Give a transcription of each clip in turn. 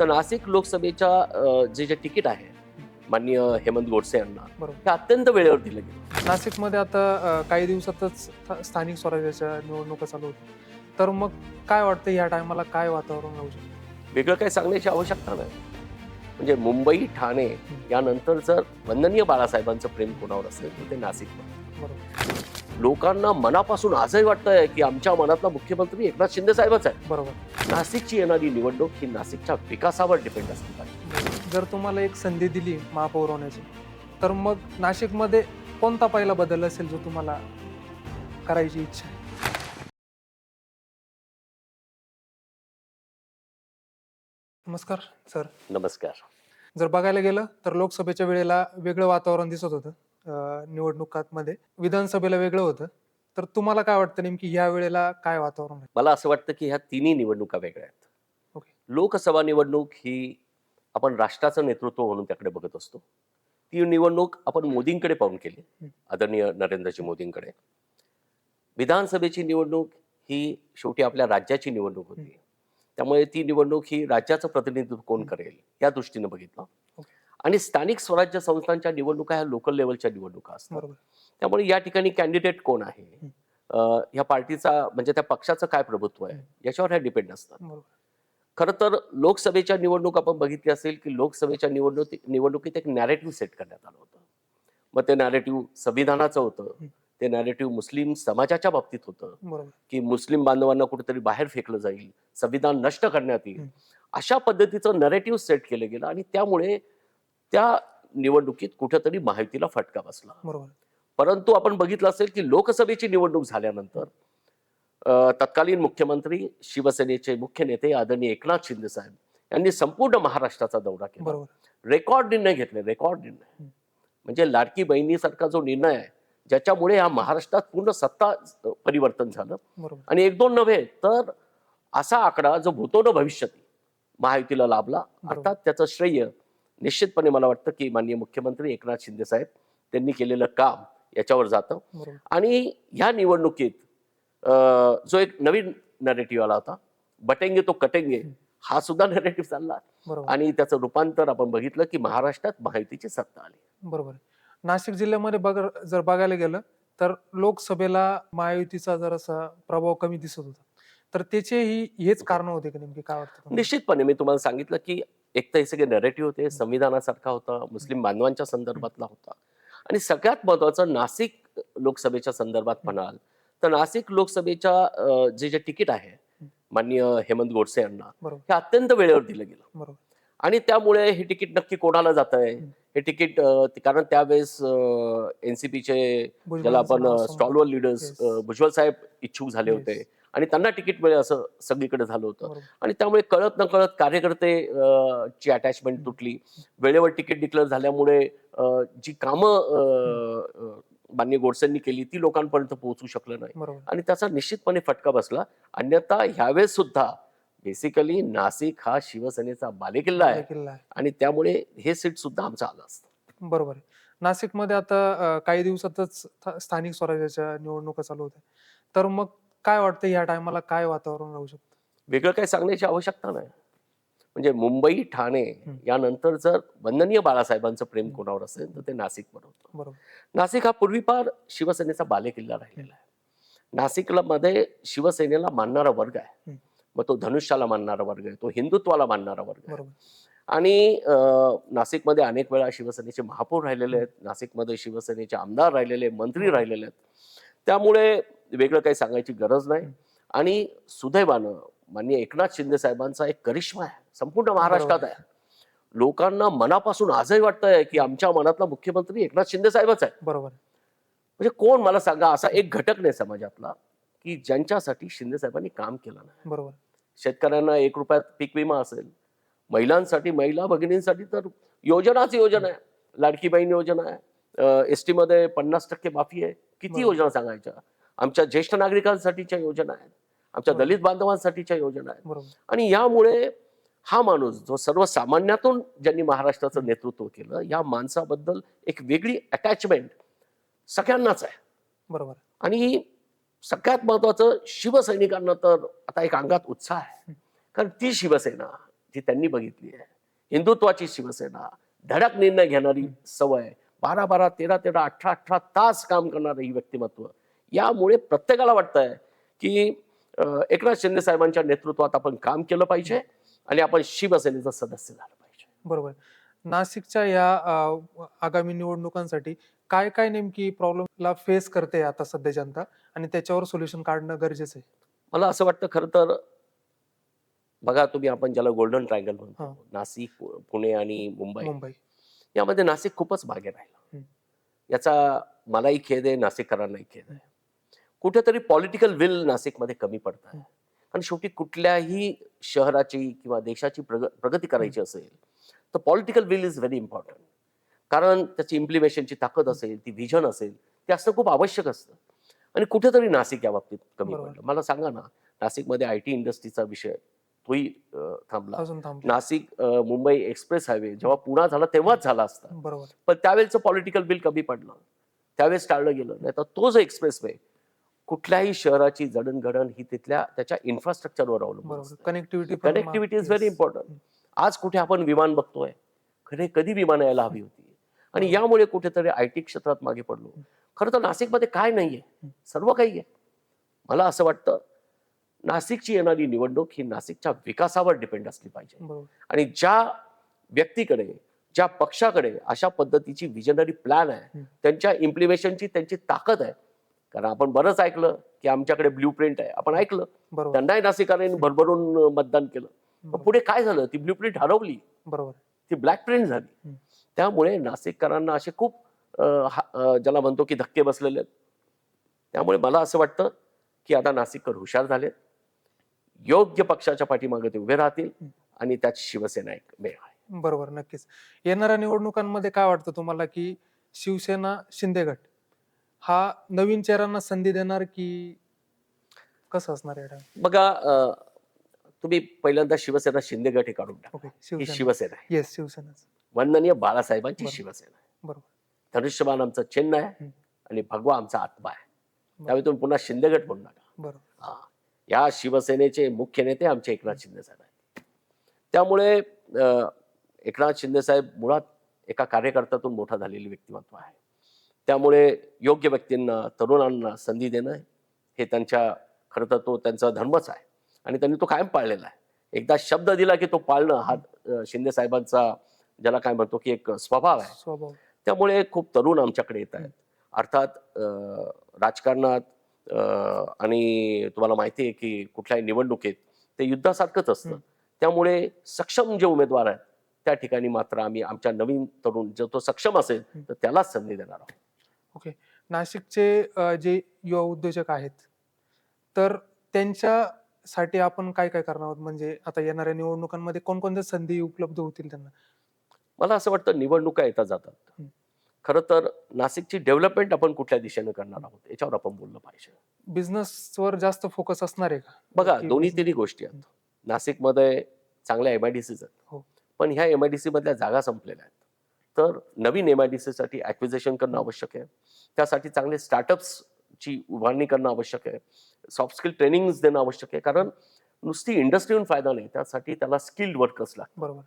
तर नाशिक लोकसभेच्या जे जे तिकीट आहे माननीय हेमंत गोडसे यांना बरोबर. हे अत्यंत वेळेवर दिलं गेलं. नाशिकमध्ये आता अ, काही दिवसातच स्था- स्थानिक स्वराज्याच्या निवडणुका चालू होत्या तर मग काय वाटतं या टायमाला काय वातावरण राहू शकतं? वेगळं काही सांगण्याची आवश्यकता नाही. म्हणजे मुंबई ठाणे यानंतर जर वंदनीय बाळासाहेबांचं प्रेम कोणावर असेल तर ते नाशिक बरोबर. लोकांना मनापासून आजही वाटतंय की आमच्या मनातला मुख्यमंत्री एकनाथ शिंदे साहेबच आहे बरोबर. नाशिकची येणारी निवडणूक ही नाशिकच्या विकासावर डिपेंड असली पाहिजे जर तुम्हाला एक संधी दिली महापौर होण्याची तर मग नाशिकमध्ये कोणता पहिला बदल असेल जो तुम्हाला करायची इच्छा आहे? नमस्कार सर. नमस्कार. जर बघायला गेलं तर लोकसभेच्या वेळेला वेगळं वातावरण दिसत होतं. निवडणुकांमध्ये विधानसभेला वेगळं होतं तर तुम्हाला काय वाटतं नेमकी या वेळेला काय वातावरण आहे मला असं वाटतं की ह्या तिन्ही निवडणुका वेगळ्या आहेत ओके. लोकसभा निवडणूक ही आपण राष्ट्राचं नेतृत्व म्हणून त्याकडे बघत असतो ती निवडणूक आपण मोदींकडे पाहून केली. आदरणीय नरेंद्रजी मोदींकडे विधानसभेची निवडणूक ही शेवटी आपल्या राज्याची निवडणूक होती त्यामुळे ती निवडणूक ही राज्याचं प्रतिनिधित्व कोण. करेल या दृष्टीने बघितलं. आणि स्थानिक स्वराज्य संस्थांच्या निवडणुका ह्या लोकल लेवलच्या निवडणुका असतात. त्यामुळे या ठिकाणी कॅन्डिडेट कोण आहे? ह्या पार्टीचा म्हणजे त्या पक्षाचं काय प्रभुत्व आहे. याच्यावर ह्या डिपेंड असतात. खरं तर लोकसभेच्या निवडणूक आपण बघितली असेल की लोकसभेच्या निवडणूक निवडणुकीत एक नॅरेटिव्ह सेट करण्यात आलं होतं. मग ते नॅरेटिव्ह संविधानाचं होतं. ते नॅरेटिव्ह मुस्लिम समाजाच्या बाबतीत होतं. की मुस्लिम बांधवांना कुठेतरी बाहेर फेकलं जाईल संविधान नष्ट करण्यात येईल. अशा पद्धतीचं नॅरेटिव्ह सेट केलं गेलं आणि त्यामुळे त्या निवडणुकीत कुठेतरी माहितीला फटका बसला. बरोबर. परंतु आपण बघितलं असेल की लोकसभेची निवडणूक झाल्यानंतर तत्कालीन मुख्यमंत्री शिवसेनेचे मुख्य नेते आदरणीय एकनाथ शिंदे साहेब यांनी संपूर्ण महाराष्ट्राचा दौरा केला. रेकॉर्ड निर्णय घेतले रेकॉर्ड निर्णय. म्हणजे लाडकी बहिणीसारखा जो निर्णय आहे ज्याच्यामुळे या महाराष्ट्रात पूर्ण सत्ता परिवर्तन झालं. आणि एक दोन नव्हे तर असा आकडा जो भूतो न भविष्यती महायुतीला लाभला. अर्थात त्याचं श्रेय निश्चितपणे मला वाटतं की माननीय मुख्यमंत्री एकनाथ शिंदे साहेब त्यांनी केलेलं काम याच्यावर जातं. आणि ह्या निवडणुकीत जो एक नवीन नॅरेटिव्ह आला होता बटेंगे तो कटेंगे हा सुद्धा नॅरेटिव्ह चालला. आणि त्याचं रूपांतर आपण बघितलं की महाराष्ट्रात महायुतीची सत्ता आली. बरोबर. नाशिक जिल्ह्यामध्ये बघ जर बघायला गेलं तर लोकसभेला महायुतीचा जरासा प्रभाव कमी दिसत होता. तर त्याचेही हेच कारण होते का नेमके? काय वाटतं तुम्हाला? निश्चितपणे. मी तुम्हाला सांगितलं की एक तर हे सगळे नॅरेटिव्ह होते संविधानासारखा होता मुस्लिम बांधवांच्या संदर्भातला होता. आणि सगळ्यात महत्वाचं नाशिक लोकसभेच्या संदर्भात म्हणाल तर नाशिक लोकसभेच्या अं, जे जे तिकीट आहे माननीय हेमंत गोडसे यांना बरोबर. हे अत्यंत वेळेवर दिलं गेलं. बरोबर. आणि त्यामुळे हे तिकीट नक्की कोणाला जात आहे हं. तिकीट अं, ते- कारण त्यावेळेस एनसीपीचे भुजबळ ज्याला आपण. स्टॉलवर लिडर्स Yes. भुजबल साहेब इच्छुक झाले Yes. होते. आणि त्यांना तिकीट मिळेल असं सगळीकडे झालं होतं. आणि त्यामुळे कळत न कळत कार्यकर्ते ची अटॅचमेंट तुटली. वेळेवर तिकीट डिक्लेअर झाल्यामुळे जी कामं माननीय गोडसेंनी केली ती लोकांपर्यंत पोहोचू शकलं नाही. आणि त्याचा निश्चितपणे फटका बसला. अन्यथा ह्यावेळेस सुद्धा बेसिकली नाशिक हा शिवसेनेचा बालेकिल्ला आहे. किल्ला आहे. आणि त्यामुळे हे सीट सुद्धा आमचं आलं असतं. बरोबर नाशिकमध्ये आता काही दिवसातच स्था- स्थानिक स्वराज्याच्या निवडणुका चालू होत्या. तर मग काय वाटतं या टायमाला काय वातावरण राहू शकतं? वेगळं काही सांगण्याची आवश्यकता नाही. म्हणजे मुंबई ठाणे. यानंतर जर वंदनीय बाळासाहेबांचं प्रेम. कोणावर असेल तर ते नाशिकवर होतं. बरोबर. नाशिक हा पूर्वीपार शिवसेनेचा बालेकिल्ला राहिलेला आहे. नाशिकला मध्ये शिवसेनेला मानणारा वर्ग आहे. मग तो धनुष्याला मानणारा वर्ग आहे तो हिंदुत्वाला मानणारा वर्ग आहे. आणि नाशिकमध्ये अनेक वेळा शिवसेनेचे महापौर राहिलेले आहेत. नाशिकमध्ये शिवसेनेचे आमदार राहिलेले मंत्री. राहिलेले आहेत. त्यामुळे वेगळं काही सांगायची गरज नाही. आणि सुदैवानं माननीय एकनाथ शिंदे साहेबांचा एक करिश्मा आहे. संपूर्ण महाराष्ट्रात. आहे. लोकांना मनापासून आजही वाटतंय की आमच्या मनातला मुख्यमंत्री एकनाथ शिंदे साहेबच आहे. बरोबर. म्हणजे कोण मला सांगा असा एक घटक नाही समाजातला की ज्यांच्यासाठी शिंदे साहेबांनी काम केलं नाही. बरोबर. शेतकऱ्यांना एक रुपयात पीक विमा असेल महिलांसाठी महिला भगिनींसाठी तर योजनाच योजना आहे. लाडकी बहीण योजना आहे. एसमध्ये पन्नास टक्के माफी आहे. किती. योजना सांगायच्या? आमच्या ज्येष्ठ नागरिकांसाठीच्या योजना आहेत. आमच्या. दलित बांधवांसाठीच्या योजना आहेत. आणि यामुळे हा माणूस जो सर्वसामान्यातून ज्यांनी महाराष्ट्राचं नेतृत्व केलं या माणसाबद्दल एक वेगळी अटॅचमेंट सगळ्यांनाच आहे. बरोबर. आणि सगळ्यात महत्वाचं शिवसैनिकांना तर आता एक अंगात उत्साह आहे. कारण ती शिवसेना जी त्यांनी बघितली आहे हिंदुत्वाची शिवसेना धडक निर्णय घेणारी सवय बारा बारा तेरा तेरा अठरा अठरा तास काम करणारं ही व्यक्तिमत्व यामुळे प्रत्येकाला वाटतंय की एकनाथ शिंदे साहेबांच्या नेतृत्वात आपण काम केलं पाहिजे आणि आपण शिवसेनेचं सदस्य झालं पाहिजे. बरोबर. नाशिकच्या या आगामी निवडणुकांसाठी काय काय नेमकी प्रॉब्लेमला फेस करते आता सध्या जनता आणि त्याच्यावर सोल्युशन काढणं गरजेचं आहे? मला असं वाटतं खरं तर बघा तुम्ही आपण ज्याला गोल्डन ट्रायंगल म्हणतो. नाशिक पुणे आणि मुंबई. मुंबई. यामध्ये नाशिक खूपच मागे राहिलं. याचा मलाही खेद आहे नाशिककरांनाही खेद आहे. कुठेतरी पॉलिटिकल विल नाशिकमध्ये कमी पडत आहे. कारण शेवटी कुठल्याही शहराची किंवा देशाची प्रग प्रगती करायची असेल तर political will is very important कारण त्याची इम्प्लिमेशनची ताकद असेल ती व्हिजन असेल ते असणं खूप आवश्यक असतं. आणि कुठेतरी नाशिक या बाबतीत कमी. पडलं. मला सांगा ना नाशिकमध्ये आय टी इंडस्ट्रीचा विषय तोही थांबला. नाशिक मुंबई एक्सप्रेस हायवे जेव्हा पुणा झाला तेव्हाच झाला असता. बरोबर. पण त्यावेळेचं पॉलिटिकल बिल कमी पडलं. त्यावेळेस टाळलं गेलं. नाही तर तो जो एक्सप्रेसवे कुठल्याही शहराची जडणघडण ही तिथल्या त्याच्या इन्फ्रास्ट्रक्चरवर अवलंबून connectivity connectivity is very important आज कुठे आपण विमान बघतोय खरे कधी विमान यायला हवी होती. आणि यामुळे कुठेतरी आय टी क्षेत्रात मागे पडलो. खरं तर नाशिकमध्ये काय नाहीये सर्व काही आहे. मला असं वाटतं नाशिकची येणारी निवडणूक ही नाशिकच्या विकासावर डिपेंड असली पाहिजे. आणि ज्या व्यक्तीकडे ज्या पक्षाकडे अशा पद्धतीची विजनरी प्लॅन आहे. त्यांच्या इम्प्लिमेशनची त्यांची ताकद आहे कारण आपण बरंच ऐकलं की आमच्याकडे ब्ल्यू प्रिंट आहे. आपण ऐकलं. बरोबर. त्यांनाही नाशिकाने भरभरून मतदान केलं. पुढे काय झालं? ती ब्ल्यू प्रिंट हरवली. बरोबर. ती ब्लॅक प्रिंट झाली. त्यामुळे नाशिककरांना असे खूप ज्याला म्हणतो की धक्के बसलेले आहेत. त्यामुळे मला असं वाटतं की आता नाशिककर हुशार झालेत. योग्य पक्षाच्या पाठीमागे ते उभे राहतील. आणि त्यात शिवसेना एक मेळ आहे बरोबर नक्कीच. येणाऱ्या निवडणुकांमध्ये काय वाटतं तुम्हाला की शिवसेना शिंदे गट? हा नवीन चेहऱ्यांना संधी देणार की कसं असणार? बघा अं, तुम्ही पहिल्यांदा शिवसेना शिंदे गट हे काढून टाका. ओके ही शिवसेना. शिवसेना आहे. येस शिवसेनाच. वंदनीय बाळासाहेबांची बरोबर. शिवसेना आहे. बरोबर. धनुष्यबाण आमचं चिन्ह आहे हम्म. आणि भगवा आमचा आत्मा आहे. त्यामुळे तुम्ही पुन्हा शिंदे गट म्हणू नका. बरोबर. हा. या शिवसेनेचे मुख्य नेते आमचे एकनाथ शिंदे साहेब आहेत. त्यामुळे अं, एकनाथ शिंदे साहेब मुळात एका कार्यकर्त्यातून मोठा झालेली व्यक्तिमत्व आहे. त्यामुळे योग्य व्यक्तींना तरुणांना संधी देणं हे त्यांच्या खरं तर तो त्यांचा धर्मच आहे. आणि त्यांनी तो कायम पाळलेला आहे. एकदा शब्द दिला की तो पाळणं हा शिंदे साहेबांचा ज्याला काय म्हणतो की एक स्वभाव आहे. स्वभाव. त्यामुळे खूप तरुण आमच्याकडे येत आहेत. अर्थात राजकारणात आणि तुम्हाला माहिती आहे की कुठल्याही निवडणुकीत ते युद्धासारखंच असतं. त्यामुळे सक्षम जे उमेदवार आहेत त्या ठिकाणी मात्र आम्ही आमच्या नवीन तरुण जो तो सक्षम असेल तर त्यालाच संधी देणार आहोत. ओके. नाशिकचे अ, जे युवा उद्योजक आहेत तर त्यांच्यासाठी आपण काय काय करणार आहोत? म्हणजे आता येणाऱ्या निवडणुकांमध्ये कोणकोणत्या संधी उपलब्ध होतील त्यांना? मला असं वाटतं निवडणुका येतात जातात. हम्म. खरं तर नाशिकची डेव्हलपमेंट आपण कुठल्या दिशेने करणार आहोत याच्यावर आपण बोललं पाहिजे. बिझनेसवर जास्त फोकस असणार आहे का? बघा की दोन्ही business- तिन्ही गोष्टी आहेत. नाशिकमध्ये चांगल्या एम आय डी सीज हो. आहेत. पण ह्या एम आय डी सी मधल्या जागा संपलेल्या आहेत. तर नवीन एम आय डी सी साठी ऍक्विजिशन करणं आवश्यक आहे. त्यासाठी चांगले स्टार्टअप्स ची उभारणी करणं आवश्यक आहे. सॉफ्ट स्किल ट्रेनिंग देणं आवश्यक आहे. कारण नुसती इंडस्ट्रीहून फायदा नाही. त्यासाठी त्याला स्किल्ड वर्कर्स लागतात. बरोबर.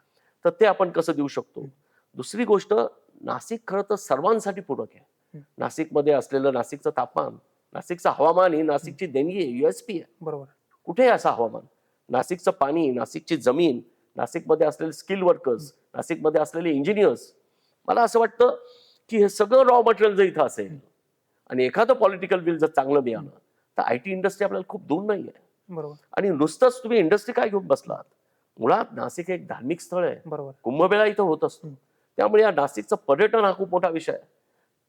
तर ते आपण कसं देऊ शकतो. दुसरी गोष्ट नाशिक खरं तर सर्वांसाठी पूरक आहे. नाशिकमध्ये असलेलं नाशिकचं तापमान नाशिकचं हवामान ही नाशिकची देणगी आहे युएसपी आहे. बरोबर. कुठे आहे असं हवामान. नाशिकचं पाणी नाशिकची जमीन नाशिकमध्ये असलेले स्किल वर्कर्स नाशिकमध्ये असलेले इंजिनियर्स मला असं वाटतं की हे सगळं रॉ मटेरियल जर इथं असेल आणि एखादं पॉलिटिकल बिल जर चांगलं मिळालं तर आय टी इंडस्ट्री आपल्याला खूप दूर नाही आहे बरोबर. आणि नुसतंच तुम्ही इंडस्ट्री काय घेऊन बसलात? मुळात नाशिक एक धार्मिक स्थळ आहे. बरोबर. कुंभमेळा इथं होत असतो. त्यामुळे या नाशिकचं पर्यटन हा खूप मोठा विषय आहे.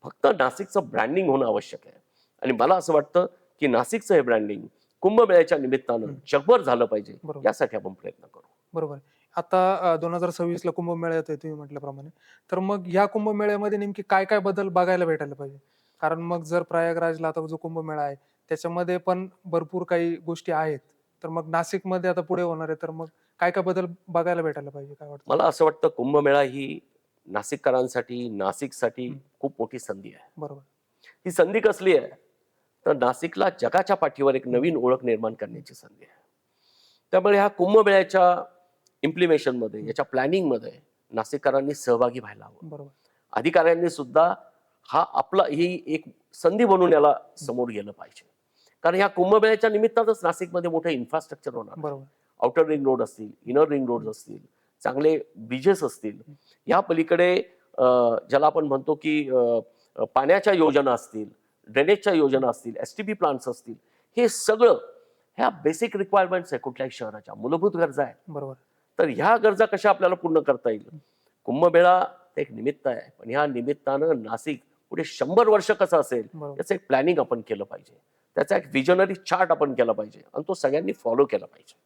फक्त नाशिकचं ब्रँडिंग होणं आवश्यक आहे. आणि मला असं वाटतं की नाशिकचं हे ब्रँडिंग कुंभमेळ्याच्या निमित्तानं. जगभर झालं पाहिजे. यासाठी आपण प्रयत्न करू. बरोबर. आता दोन हजार सव्वीस ला कुंभमेळा येतोय तुम्ही म्हटल्याप्रमाणे. तर मग ह्या कुंभमेळ्यामध्ये नेमकी काय काय बदल बघायला भेटायला पाहिजे? कारण मग जर प्रयागराजला आता जो कुंभमेळा आहे त्याच्यामध्ये पण भरपूर काही गोष्टी आहेत. तर मग नाशिकमध्ये आता पुढे होणार आहे तर मग काय काय बदल बघायला भेटायला पाहिजे काय वाटतं? मला असं वाटतं कुंभमेळा ही नाशिककरांसाठी नाशिकसाठी. खूप मोठी संधी आहे. बरोबर. ही संधी कसली आहे? तर नाशिकला जगाच्या पाठीवर एक नवीन ओळख निर्माण करण्याची संधी आहे. त्यामुळे ह्या कुंभमेळ्याच्या इम्प्लिमेशनमध्ये याच्या प्लॅनिंगमध्ये नाशिककरांनी सहभागी व्हायला हवं. बरोबर. अधिकाऱ्यांनी सुद्धा हा आपला ही एक संधी म्हणून याला समोर गेलं पाहिजे. कारण ह्या कुंभमेळ्याच्या निमित्तानंच नाशिकमध्ये मोठं इन्फ्रास्ट्रक्चर होणार बरोबर. आउटर रिंग रोड असतील इनर रिंग रोड असतील चांगले ब्रिजेस असतील या पलीकडे ज्याला आपण म्हणतो की पाण्याच्या योजना असतील ड्रेनेजच्या योजना असतील एस टी पी प्लांट्स असतील हे सगळं ह्या बेसिक रिक्वायरमेंट्स आहे कुठल्याही शहराच्या. मूलभूत गरजा आहेत. बरोबर. तर ह्या गरजा कशा आपल्याला पूर्ण करता येईल? कुंभमेळा एक निमित्त आहे. पण ह्या निमित्तानं नाशिक पुढे शंभर वर्ष कसं असेल याचं एक प्लॅनिंग आपण केलं पाहिजे. त्याचा एक विजनरी चार्ट आपण केला पाहिजे आणि तो सगळ्यांनी फॉलो केला पाहिजे.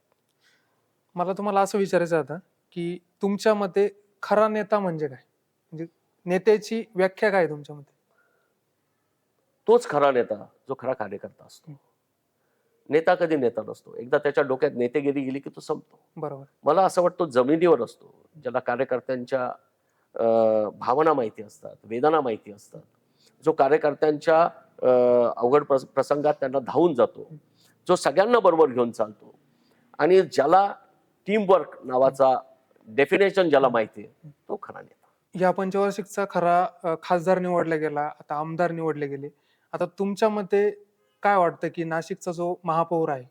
मला तुम्हाला असं विचारायचं आता की तुमच्या मते खरा नेता म्हणजे काय? म्हणजे नेत्याची व्याख्या काय तुमच्या मते? तोच खरा नेता जो खरा कार्यकर्ता असतो. नेता कधी नेता नसतो. एकदा त्याच्या डोक्यात नेतेगिरी गेली की तो संपतो. बरोबर. मला असं वाटतं जमिनीवर असतो. ज्याला कार्यकर्त्यांच्या भावना माहिती असतात वेदना माहिती असतात. जो कार्यकर्त्यांच्या अवघड प्रस- प्रसंगात त्यांना धावून जातो. जो सगळ्यांना बरोबर घेऊन चालतो. आणि ज्याला टीमवर्क नावाचा डेफिनेशन ज्याला माहिती आहे तो खरा नेता. या पंचवार्षिकचा खरा खासदार निवडला गेला आता आमदार निवडले गेले. आता तुमच्या मते काय वाटतं की नाशिकचा जो महापौर आहे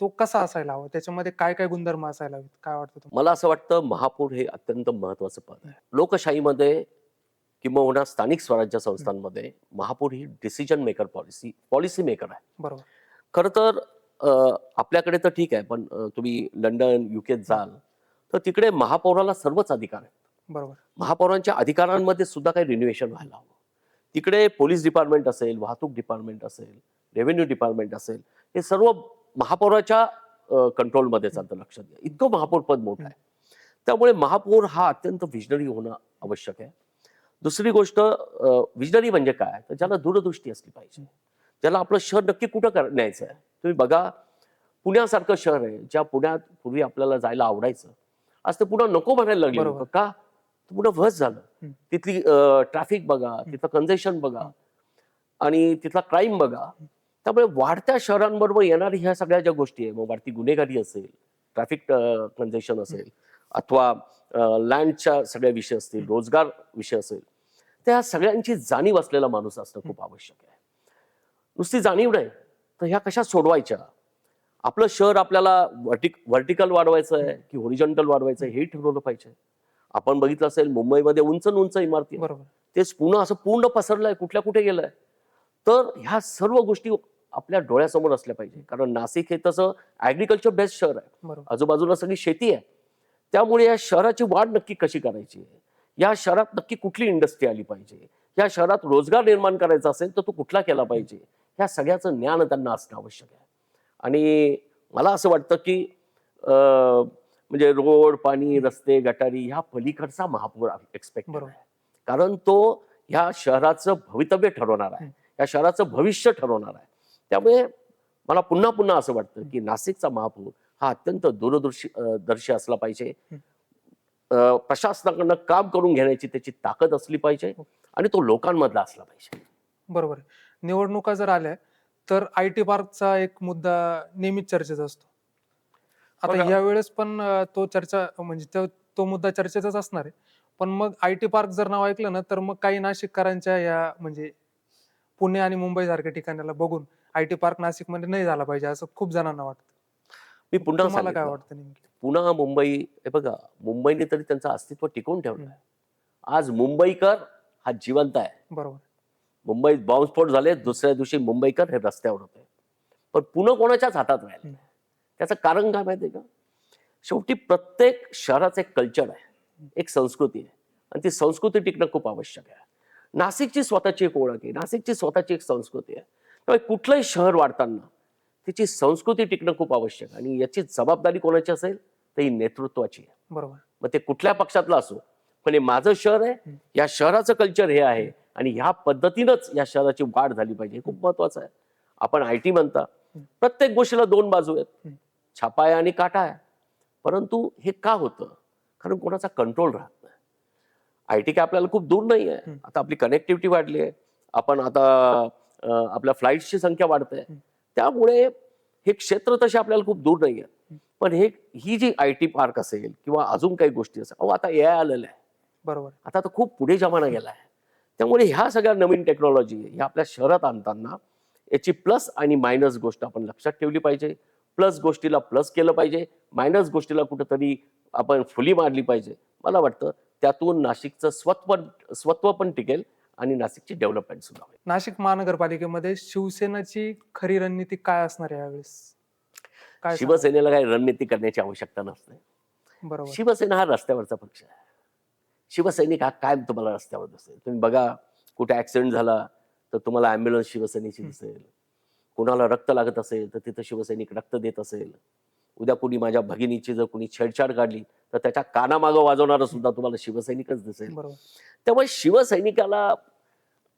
तो कसा असायला हवा? त्याच्यामध्ये काय काय गुणधर्म असायला हवेत? काय वाटतं तुम्हाला? मला असं वाटतं महापौर हे अत्यंत महत्वाचं पद आहे. लोकशाहीमध्ये किंबहुना स्थानिक स्वराज्य संस्थांमध्ये महापौर ही decision maker policy policy maker आहे. बरोबर. खरं तर अं, आपल्याकडे तर ठीक आहे पण अं, तुम्ही लंडन युकेत जाल तर तिकडे महापौराला सर्वच अधिकार आहेत. बरोबर. महापौरांच्या अधिकारांमध्ये सुद्धा काही रिन्युएशन व्हायला हवं. तिकडे पोलीस डिपार्टमेंट असेल वाहतूक डिपार्टमेंट असेल रेव्हेन्यू डिपार्टमेंट असेल हे सर्व महापौराच्या कंट्रोलमध्ये चालतं लक्षात घ्या. इतकं महापौर पद मोठं आहे. त्यामुळे महापौर हा अत्यंत विजनरी होणं आवश्यक आहे. दुसरी गोष्ट विजनरी म्हणजे काय? तर ज्याला दूरदृष्टी असली पाहिजे. ज्याला आपलं शहर नक्की कुठं कर न्यायचं आहे. तुम्ही बघा पुण्यासारखं शहर आहे ज्या पुण्यात पूर्वी आपल्याला जायला आवडायचं. आज ते पुन्हा नको म्हणायला लागले. का? पुन्हा वस झालं. तिथली ट्रॅफिक बघा तिथलं कंजेशन बघा आणि तिथला क्राईम बघा. त्यामुळे वाढत्या शहरांबरोबर येणारी ह्या सगळ्या ज्या गोष्टी आहे मग वाढती गुन्हेगारी असेल ट्रॅफिक कंजेशन असेल अथवा लँडच्या सगळ्या विषय असतील रोजगार विषय असेल त्या सगळ्यांची जाणीव असलेला माणूस असणं खूप आवश्यक आहे. नुसती जाणीव नाही तर ह्या कशा सोडवायच्या? आपलं शहर आपल्याला व्हर्टिक व्हर्टिकल वाढवायचं आहे की होरिजॉन्टल वाढवायचं आहे हे ठरवलं पाहिजे. आपण बघितलं असेल मुंबईमध्ये उंच न उंच इमारती. बरोबर. तेच पुन्हा असं पूर्ण पसरलंय कुठल्या कुठे गेलंय. तर ह्या सर्व गोष्टी आपल्या डोळ्यासमोर असल्या पाहिजे. कारण नाशिक हे तसं ऍग्रिकल्चर बेस्ट शहर आहे. आजूबाजूला सगळी शेती आहे. त्यामुळे या शहराची वाढ नक्की कशी करायची? या शहरात नक्की कुठली इंडस्ट्री आली पाहिजे? या शहरात रोजगार निर्माण करायचा असेल तर तो कुठला केला पाहिजे? ह्या सगळ्याचं ज्ञान त्यांना असणं आवश्यक आहे. आणि मला असं वाटतं की म्हणजे रोड पाणी रस्ते गटारी ह्या पलीकडचा महापौर एक्सपेक्ट. आहे. कारण तो ह्या शहराचं भवितव्य ठरवणार आहे. या शहराचं भविष्य ठरवणार आहे. त्यामुळे मला पुन्हा पुन्हा असं वाटतं की नाशिकचा महापौर हा अत्यंत दूरदर्शी अं, दर्शी असला पाहिजे. प्रशासनाकडनं काम करून घेण्याची त्याची ताकद असली पाहिजे आणि तो लोकांमधला असला पाहिजे. बरोबर. निवडणुका जर आल्या तर आय टी पार्कचा एक मुद्दा नेहमीच चर्चेत असतो. आता. यावेळेस पण तो चर्चा म्हणजे तो तो मुद्दा चर्चेचाच असणार आहे. पण मग आय टी पार्क जर नाव ऐकलं ना तर मग काही नाशिककरांच्या या म्हणजे पुणे आणि मुंबई सारख्या ठिकाणाला बघून आय टी पार्क नाशिकमध्ये नाही झाला पाहिजे असं खूप जणांना वाटतं. मी पुन्हा तुम्हाला काय. वाटतं नेमकी? पुन्हा मुंबई हे बघा मुंबईने तरी त्यांचं अस्तित्व टिकवून ठेवलं आहे. आज मुंबईकर हा जिवंत आहे. बरोबर. मुंबईत बॉम्बस्फोट झाले दुसऱ्या दिवशी मुंबईकर हे रस्त्यावर होते. पण पुणे कोणाच्याच हातात राहिलं नाही. त्याचं कारण काय माहितीये का? शेवटी प्रत्येक शहराचं एक कल्चर आहे एक संस्कृती आहे. आणि ती संस्कृती टिकणं खूप आवश्यक आहे. नाशिकची स्वतःची एक ओळख आहे. नाशिकची स्वतःची एक संस्कृती आहे. त्यामुळे कुठलंही शहर वाढताना त्याची संस्कृती टिकणं खूप आवश्यक आणि याची जबाबदारी कोणाची असेल? तर ही नेतृत्वाची आहे. बरोबर. मग ते कुठल्या पक्षातलं असो पण हे माझं शहर आहे या शहराचं कल्चर हे आहे आणि ह्या पद्धतीनंच या शहराची वाढ झाली पाहिजे. हे खूप महत्वाचं आहे. आपण आय टी म्हणता. प्रत्येक गोष्टीला दोन बाजू आहेत. छापा आहे आणि काटा आहे परंतु हे का होतं? कारण कोणाचा कंट्रोल राहत नाही. आय टी काय आपल्याला खूप दूर नाही आहे. आता आपली कनेक्टिव्हिटी वाढली आहे. आपण आता अं, आपल्या फ्लाईट्सची संख्या वाढते त्यामुळे हे क्षेत्र तसे आपल्याला खूप दूर नाही आहे पण हे ही जी आय टी पार्क असेल किंवा अजून काही गोष्टी असेल अहो आता ए आय आलेलं आहे. बरोबर. आता तर खूप पुढे जमाना गेला आहे. त्यामुळे ह्या सगळ्या नवीन टेक्नॉलॉजी ह्या आपल्या शहरात आणताना याची प्लस आणि मायनस गोष्ट आपण लक्षात ठेवली पाहिजे. प्लस गोष्टीला प्लस केलं पाहिजे. मायनस गोष्टीला कुठंतरी आपण फुली मारली पाहिजे. मला वाटतं त्यातून नाशिकचं स्वत्व स्वत्व पण टिकेल. आणि नाशिकची डेव्हलपमेंट सुद्धा होईल. नाशिक महानगरपालिकेमध्ये शिवसेनेची खरी रणनीती काय असणार आहे यावेळेस? काय? शिवसेनेला काही रणनीती करण्याची आवश्यकता नसते. बरोबर. शिवसेना हा रस्त्यावरचा पक्ष आहे. शिवसैनिक हा कायम तुम्हाला रस्त्यावर दिसेल. तुम्ही बघा कुठे ऍक्सिडेंट झाला तर तुम्हाला अँब्युलन्स शिवसेनेची. दिसेल. कुणाला रक्त लागत असेल तर तिथं शिवसैनिक रक्त देत असेल. उद्या कुणी माझ्या भगिनीची जर कुणी छेडछाड काढली तर त्याच्या कानामागं वाजवणारं सुद्धा तुम्हाला शिवसैनिकच दिसेल. बरोबर. त्यामुळे शिवसैनिकाला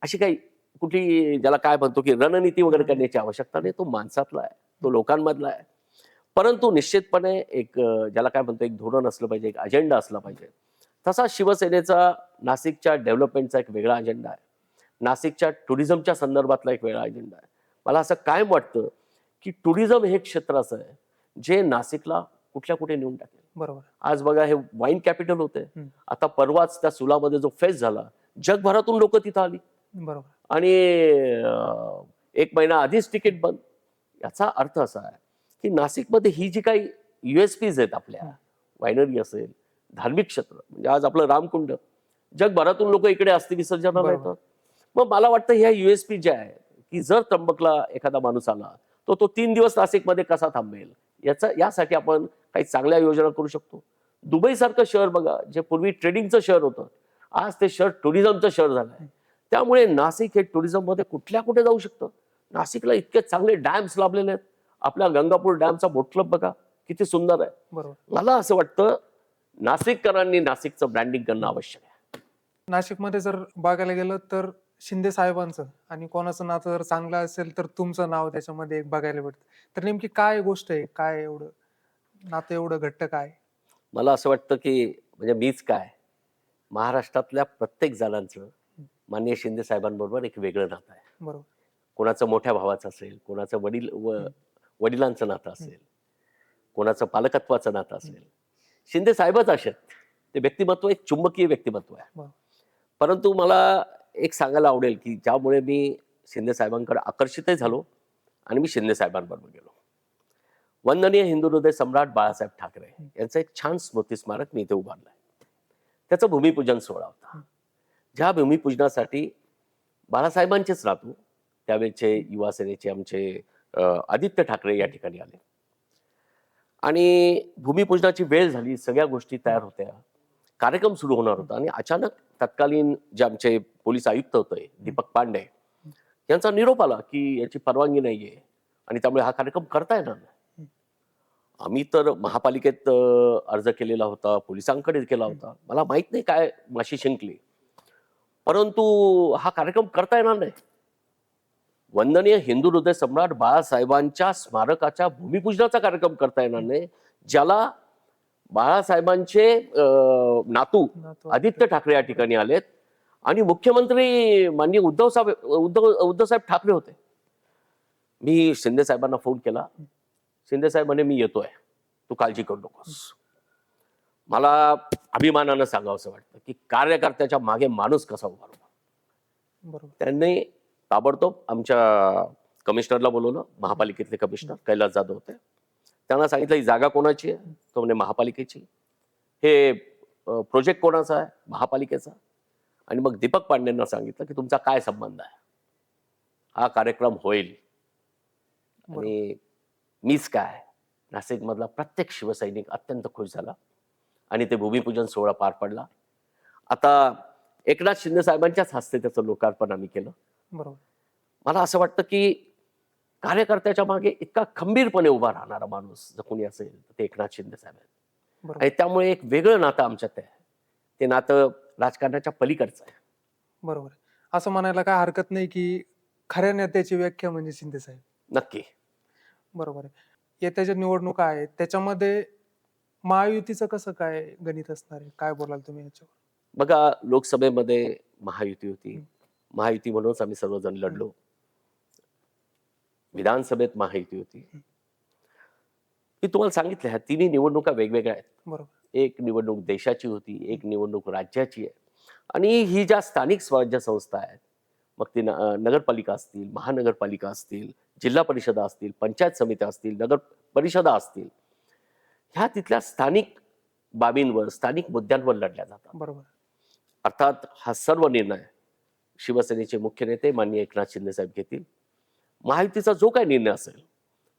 अशी काही कुठली ज्याला काय म्हणतो की रणनीती वगैरे करण्याची आवश्यकता नाही तो माणसातला आहे तो लोकांमधला आहे. परंतु निश्चितपणे एक ज्याला काय म्हणतो एक धोरण असलं पाहिजे एक अजेंडा असला पाहिजे. तसा शिवसेनेचा नाशिकच्या डेव्हलपमेंटचा एक वेगळा अजेंडा आहे. नाशिकच्या टुरिझमच्या संदर्भातला एक वेगळा अजेंडा आहे. मला असं कायम वाटतं की टुरिझम हे क्षेत्र असं आहे जे नाशिकला कुठल्या कुठे नेऊन टाकेल. बरोबर. आज बघा हे वाईन कॅपिटल होते. आता परवाच त्या सुलामध्ये जो फेस्ट झाला जगभरातून लोक तिथं आली. बरोबर. आणि एक महिना आधीच तिकीट बंद. याचा अर्थ असा आहे की नाशिकमध्ये ही जी काही युएसपीज आहेत आपल्या. वायनरी असेल धार्मिक क्षेत्र म्हणजे आज आपलं रामकुंड जगभरातून लोक इकडे अस्थि विसर्जनाला. येतात. मग मला वाटतं ह्या युएसपी ज्या आहेत की जर त्र्यंबकला एखादा माणूस आला तो तो तीन दिवस नाशिकमध्ये कसा थांबेल? याचा यासाठी आपण काही चांगल्या योजना करू शकतो. दुबई सारखं शहर बघा जे पूर्वी ट्रेडिंगचं शहर होतं आज ते शहर टुरिझमचं शहर झालं आहे त्यामुळे नाशिक हे टुरिझममध्ये कुठल्या कुठे जाऊ शकतं? नाशिकला इतके चांगले डॅम्स लाभलेले आहेत. आपल्या गंगापूर डॅमचा बोट क्लब बघा किती सुंदर आहे. बरोबर. मला असं वाटतं नाशिककरांनी नाशिकचं ब्रँडिंग करणं आवश्यक आहे. नाशिकमध्ये जर बघायला गेलं तर शिंदे साहेबांचं आणि कोणाचं नातं जर चांगलं असेल तर तुमचं नाव त्याच्यामध्ये एक बघायला भेटतं. तर नेमकी काय गोष्ट आहे? काय एवढं? नातं एवढं घट्ट काय? मला असं वाटतं की म्हणजे मीच काय? महाराष्ट्रातल्या प्रत्येक जणांचं माननीय शिंदे साहेबांबरोबर एक वेगळं नातं आहे. बरोबर. कोणाचं मोठ्या भावाचं असेल कोणाचं वडील व वडिलांचं नातं असेल कोणाचं पालकत्वाचं नातं असेल. शिंदे साहेबच असे आहेत. ते व्यक्तिमत्व एक चुंबकीय व्यक्तिमत्व आहे. परंतु मला एक सांगायला आवडेल की ज्यामुळे मी शिंदे साहेबांकडे आकर्षितही झालो आणि मी शिंदे साहेबांबरोबर गेलो. वंदनीय हिंदू हृदय सम्राट बाळासाहेब ठाकरे यांचं एक छान स्मृती स्मारक मी इथे उभारलं आहे त्याचं भूमिपूजन सोहळा होता. ज्या भूमिपूजनासाठी बाळासाहेबांचेच नातू त्यावेळेचे युवा सेनेचे आमचे आदित्य ठाकरे या ठिकाणी आले. आणि भूमिपूजनाची वेळ झाली सगळ्या गोष्टी तयार होत्या. कार्यक्रम सुरू होणार होता आणि अचानक तत्कालीन जे आमचे पोलीस आयुक्त होते दीपक पांडे यांचा निरोप आला की याची परवानगी नाहीये आणि त्यामुळे हा कार्यक्रम करता येणार नाही. आम्ही तर महापालिकेत अर्ज केलेला होता पोलिसांकडे केला होता. मला माहीत नाही काय माशी शिंकली. परंतु हा कार्यक्रम करता येणार नाही. वंदनीय हिंदू हृदय सम्राट बाळासाहेबांच्या स्मारकाच्या भूमिपूजनाचा कार्यक्रम करता येणार नाही ज्याला बाळासाहेबांचे नातू आदित्य ठाकरे या ठिकाणी आलेत. आणि मुख्यमंत्री माननीय उद्धव साहेब उद्धव उद्धव साहेब ठाकरे होते. मी शिंदे साहेबांना फोन केला. शिंदे साहेब म्हणे मी येतोय. तू काळजी करू नकोस. मला अभिमानानं सांगावं वाटतं की कार्यकर्त्याच्या मागे माणूस कसा उभा राहतो. बरोबर. त्यांनी ताबडतोब आमच्या कमिशनरला बोलवलं. महापालिकेतले कमिशनर कैलास जाधव होते. त्यांना सांगितलं ही जागा कोणाची आहे? तो म्हणजे महापालिकेची. हे प्रोजेक्ट कोणाचा आहे? महापालिकेचा. आणि मग दीपक पांडेंना सांगितलं की तुमचा काय संबंध आहे? हा कार्यक्रम होईल. आणि मीच काय नाशिकमधला प्रत्येक शिवसैनिक अत्यंत खुश झाला. आणि ते भूमिपूजन सोहळा पार पडला. आता एकनाथ शिंदे साहेबांच्याच हस्ते त्याचं लोकार्पण आम्ही केलं. बरोबर. मला असं वाटतं की कार्यकर्त्याच्या मागे इतका खंबीरपणे उभा राहणारा माणूस जर कोणी असेल तर ते एकनाथ शिंदे साहेब आहेत. आणि त्यामुळे एक वेगळं नातं आमच्यात आहे. ते नातं राजकारणाच्या पलीकडचं आहे. बरोबर. असं म्हणायला काय हरकत नाही की खऱ्या नेत्याची व्याख्या म्हणजे शिंदे साहेब. नक्की. बरोबर आहे. येत्या ज्या निवडणुका आहेत. त्याच्यामध्ये महायुतीचं कसं काय गणित असणार आहे? काय बोलाल तुम्ही याच्यावर? बघा लोकसभेमध्ये महायुती होती. महायुती म्हणूनच आम्ही सर्वजण लढलो. विधानसभेत महायुती होती. मी तुम्हाला सांगितलं ह्या तिन्ही निवडणुका वेगवेगळ्या आहेत. बरोबर. एक निवडणूक देशाची होती एक निवडणूक राज्याची आहे. आणि ही ज्या स्थानिक स्वराज्य संस्था आहेत मग ती नगरपालिका असतील महानगरपालिका असतील जिल्हा परिषदा असतील पंचायत समित्या असतील नगर परिषदा असतील ह्या तिथल्या स्थानिक बाबींवर स्थानिक मुद्द्यांवर लढल्या जातात. बरोबर. अर्थात हा सर्व निर्णय शिवसेनेचे मुख्य नेते माननीय एकनाथ शिंदे साहेब घेतील. महायुतीचा जो काही निर्णय असेल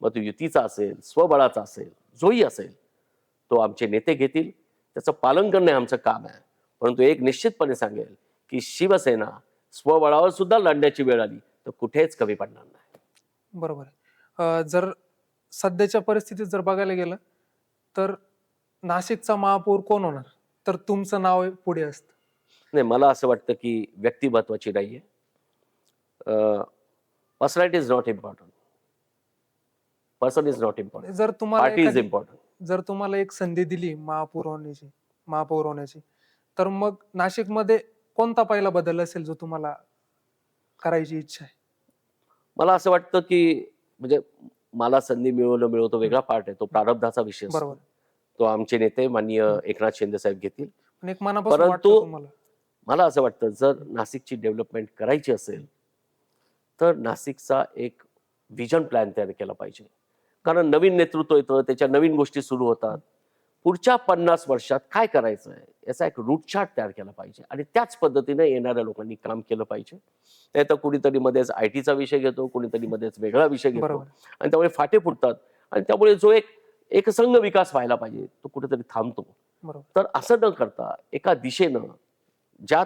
मग तो युतीचा असेल स्वबळाचा असेल जोही असेल तो आमचे नेते घेतील. त्याचं पालन करणे आमचं काम आहे. परंतु एक निश्चितपणे सांगेल की शिवसेना स्वबळावर सुद्धा लढण्याची वेळ आली तर कुठेच कमी पडणार नाही. बरोबर आहे. जर सध्याच्या परिस्थितीत जर बघायला गेलं तर नाशिकचा महापौर कोण होणार? तर तुमचं नाव पुढे असतं. नाही मला असं वाटतं की व्यक्ती महत्वाची नाहीये personality is not important person is not important जर तुम्हाला पार्टी इज एखादी- इम्पॉर्टंट जर तुम्हाला एक संधी दिली महापौर होण्याची महापौर होण्याची तर मग नाशिकमध्ये कोणता पहिला बदल असेल जो तुम्हाला करायची इच्छा आहे? मला असं वाटतं की म्हणजे मला संधी मिळवणं मिळवतो वेगळा पार्ट आहे. तो प्रारब्धाचा विषय असतो. बरोबर. तो आमचे नेते माननीय एकनाथ शिंदे साहेब घेतील. पण एक मनापासून परंतु- तुम्हाला? मला असं वाटतं जर नाशिकची डेव्हलपमेंट करायची असेल तर नाशिकचा एक विजन प्लॅन तयार केला पाहिजे. कारण नवीन नेतृत्व येतं त्याच्या नवीन गोष्टी सुरू होतात. पुढच्या पन्नास वर्षात काय करायचं आहे? याचा एक रूट चार्ट तयार केला पाहिजे. आणि त्याच पद्धतीने येणाऱ्या लोकांनी काम केलं पाहिजे. नाही तर कुणीतरी मध्येच आय टीचा विषय घेतो कुणीतरी मध्येच वेगळा विषय घेतो. आणि त्यामुळे फाटे फुटतात. आणि त्यामुळे जो एक एकसंघ विकास व्हायला पाहिजे तो कुठेतरी थांबतो. तर असं न करता एका दिशेनं ज्यात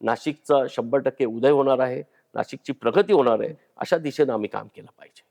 नाशिकचा शंभर टक्के उदय होणार आहे नाशिकची प्रगती होणार आहे अशा दिशेनं आम्ही काम केलं पाहिजे.